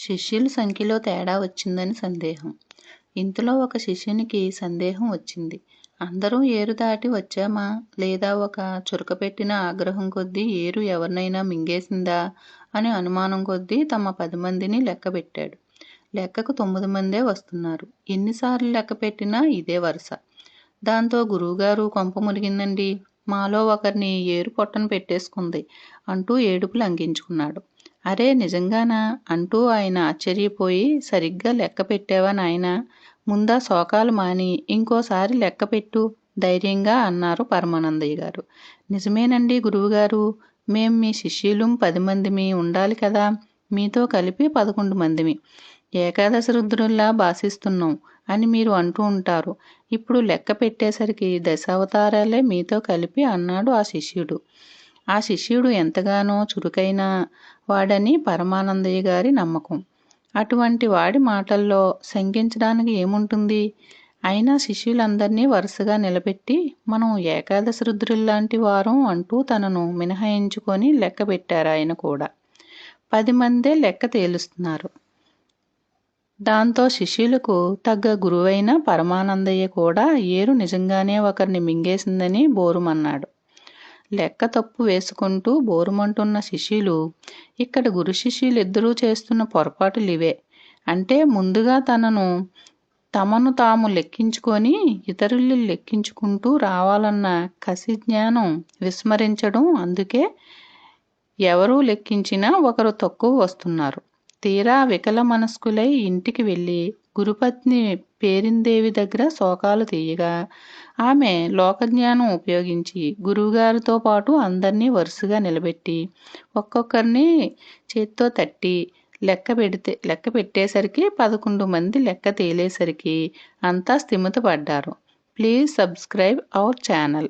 శిష్యుల సంఖ్యలో తేడా వచ్చిందని సందేహం. ఇంతలో ఒక శిష్యునికి సందేహం వచ్చింది. అందరూ ఏరు దాటి వచ్చామా? లేదా ఒక చురకపెట్టిన ఆగ్రహం కొద్దీ ఏరు ఎవరినైనా మింగేసిందా? అని అనుమానం కొద్దీ తమ పది మందిని లెక్కపెట్టాడు లెక్కకు తొమ్మిది మందే వస్తున్నారు. ఎన్నిసార్లు లెక్క పెట్టినా ఇదే వరుస. దాంతో గురువుగారు కొంప మునిగిందండి మాలో ఒకరిని ఏరు పొట్టను పెట్టేసుకుంది అంటూ ఏడుపులు అంగించుకున్నాడు అరే నిజంగానా? అంటూ ఆయన ఆశ్చర్యపోయి సరిగ్గా లెక్క పెట్టావా నాయనా? ముందా శోకాలు మాని ఇంకోసారి లెక్క పెట్టు ధైర్యంగా అన్నారు పరమానందయ్య గారు. నిజమేనండి గురువుగారు మేం మీ శిష్యులు పది మందిమి ఉండాలి కదా? మీతో కలిపి పదకొండు మందిమి. ఏకాదశి రుద్రుల్లా భాషిస్తున్నాం అని మీరు అంటూ ఉంటారు. ఇప్పుడు లెక్క పెట్టేసరికి దశావతారాలే మీతో కలిపి అన్నాడు ఆ శిష్యుడు. ఆ శిష్యుడు ఎంతగానో చురుకైన వాడని పరమానందయ్య గారి నమ్మకం. అటువంటి వాడి మాటల్లో శంకించడానికి ఏముంటుంది? అయినా శిష్యులందరినీ వరుసగా నిలబెట్టి మనం ఏకాదశి రుద్రుల్లాంటి వారం అంటూ తనను మినహాయించుకొని లెక్క పెట్టారు ఆయన కూడా. పది మందే లెక్క తేలుస్తున్నారు. దాంతో శిష్యులకు తగ్గ గురువైన పరమానందయ్య కూడా ఏరు నిజంగానే ఒకరిని మింగేసిందని బోరుమన్నాడు. లెక్క తప్పు వేసుకుంటూ బోరుమంటున్న శిష్యులు ఇక్కడ గురు శిష్యులు ఇద్దరూ చేస్తున్న పొరపాటులు ఇవే. అంటే ముందుగా తనను తమను తాము లెక్కించుకొని ఇతరులు లెక్కించుకుంటూ రావాలన్న కసి జ్ఞానం విస్మరించడం అందుకే ఎవరు లెక్కించినా ఒకరు తక్కువ వస్తున్నారు. తీరా వికల మనస్కులై ఇంటికి వెళ్ళి గురుపత్ని పేరిందేవి దగ్గర శోకాలు తీయగా. ఆమె లోకజ్ఞానం ఉపయోగించి గురువుగారితో పాటు అందరినీ వరుసగా నిలబెట్టి ఒక్కొక్కరిని చేత్తో తట్టి లెక్క పెడితే లెక్క పెట్టేసరికి పదకొండు మంది లెక్క తేలేసరికి అంతా స్థిమితపడ్డారు. Please subscribe our channel.